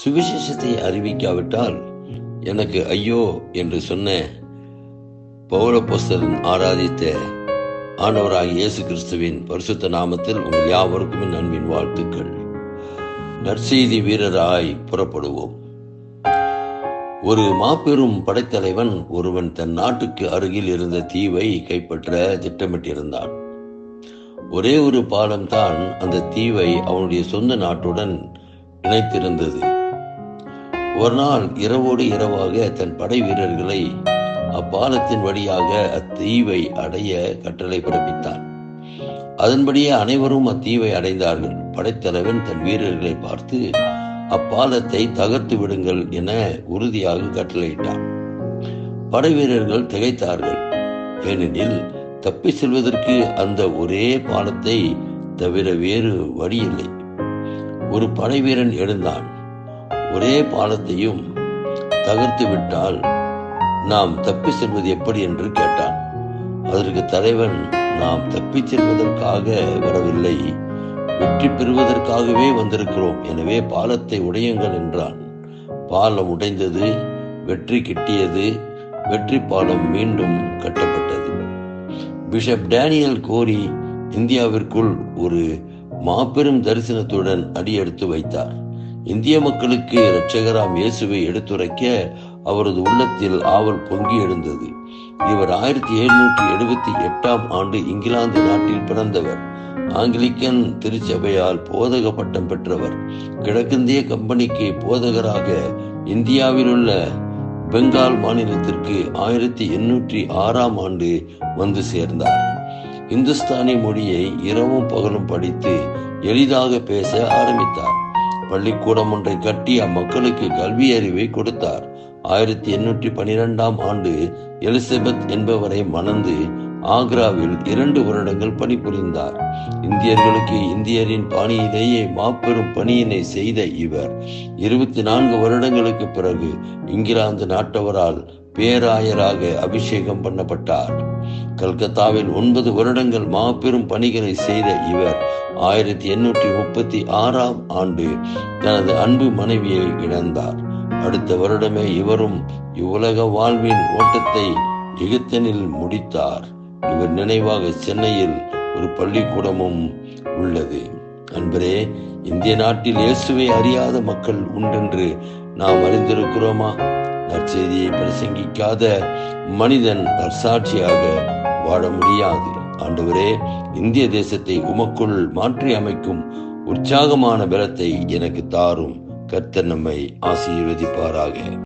சுவிசேஷத்தை அறிவிக்காவிட்டால் எனக்கு ஐயோ என்று சொன்ன பௌரபோஸ்தலன் ஆராதித்த ஆண்டவராக இயேசு கிறிஸ்துவின் பரிசுத்த நாமத்தில் உங்கள் யாவருக்கும் என் அன்பின் வாழ்த்துக்கள். நற்செய்தி வீரராய் புறப்படுவோம். ஒரு மாபெரும் படைத்தலைவன் ஒருவன் தன் நாட்டுக்கு அருகில் இருந்த தீவை கைப்பற்ற திட்டமிட்டிருந்தான். ஒரே ஒரு பாலம் தான் அந்த தீவை அவனுடைய சொந்த நாட்டுடன் இணைத்திருந்தது. ஒரு நாள் இரவோடு இரவாக தன் படை வீரர்களை அப்பாலத்தின் வழியாக அத்தீவை அடைய கட்டளை பிறப்பித்தான். அதன்படியே அனைவரும் அத்தீவை அடைந்தார்கள். படைத்தலைவன் தன் வீரர்களை பார்த்து அப்பாலத்தை தகர்த்து விடுங்கள் என உறுதியாக கட்டளையிட்டான். படை வீரர்கள் திகைத்தார்கள். ஏனெனில் தப்பி செல்வதற்கு அந்த ஒரே பாலத்தை தவிர வேறு வழியில்லை. ஒரு படை வீரன் எழுந்தான். ஒரே பாலத்தையும் தகர்த்து விட்டால் நாம் தப்பி செல்வது எப்படி என்று கேட்டான். அதற்கு தலைவன் நாம் தப்பிச் செல்வதற்காக வரவில்லை. வெற்றி பெறுவதற்காகவே வந்திருக்கிறோம். எனவே பாலத்தை உடையுங்கள் என்றான். பாலம் உடைந்தது வெற்றி கிட்டியது வெற்றி பாலம் மீண்டும் கட்டப்பட்டது. பிஷப் டேனியல் கோரி இந்தியாவிற்குள் ஒரு மாபெரும் தரிசனத்துடன் அடியெடுத்து வைத்தார். இந்திய மக்களுக்கு இரட்சகராம் இயேசுவை எடுத்துரைக்க அவரது உள்ளத்தில் ஆவல் பொங்கி எழுந்தது. இவர் ஆயிரத்தி எழுநூற்றி எழுபத்தி எட்டாம் ஆண்டு இங்கிலாந்து நாட்டில் பிறந்தவர். ஆங்கிலிக்கன் திருச்சபையால் போதக பட்டம் பெற்றவர். கிழக்கிந்திய கம்பெனிக்கு போதகராக இந்தியாவில் உள்ள பெங்கால் மாநிலத்திற்கு ஆயிரத்தி எண்ணூற்றி ஆறாம் ஆண்டு வந்து சேர்ந்தார். இந்துஸ்தானி மொழியை இரவும் பகலும் படித்து எளிதாக பேச ஆரம்பித்தார். பள்ளிக்கூடம் ஒன்றை கட்டி அம்மக்களுக்கு கல்வி அறிவை கொடுத்தார். ஆயிரத்தி எண்ணூற்றி பனிரெண்டாம் ஆண்டு எலிசபெத் என்பவரை மணந்து ஆக்ராவில் இரண்டு வருடங்கள் பணிபுரிந்தார். இந்தியர்களுக்கு இந்தியரின் பாணியிலேயே மாபெரும் பணியினை செய்த இவர் இருபத்தி நான்கு வருடங்களுக்கு பிறகு இங்கிலாந்து நாட்டவரால் பேராயராக அபிஷேகம் பண்ணப்பட்டார். கல்கத்தாவில் ஒன்பது வருடங்கள் மாபெரும் பணிகளை செய்த இவர் ஆயிரத்தி எண்ணூற்றி முப்பத்தி ஆறாம் ஆண்டு தனது அன்பு மனைவியை இழந்தார். அடுத்த வருடமே இவரும் இவ்வுலக வாழ்வின் ஓட்டத்தை எகிப்தனில் முடித்தார். இவர் நினைவாக சென்னையில் ஒரு பள்ளிக்கூடமும் உள்ளது. அன்பரே இந்திய நாட்டில் இயேசுவை அறியாத மக்கள் உண்டென்று நாம் அறிந்திருக்கிறோமா? நற்செய்தியை பிரசங்கிக்காத மனிதன் நற்சாட்சியாக வாழ முடியாது. ஆண்டவரே இந்திய தேசத்தை உமக்குள் மாற்றி அமைக்கும் உற்சாகமான பலத்தை எனக்கு தாரும். கர்த்தர் நம்மை ஆசீர்வதிப்பாராக.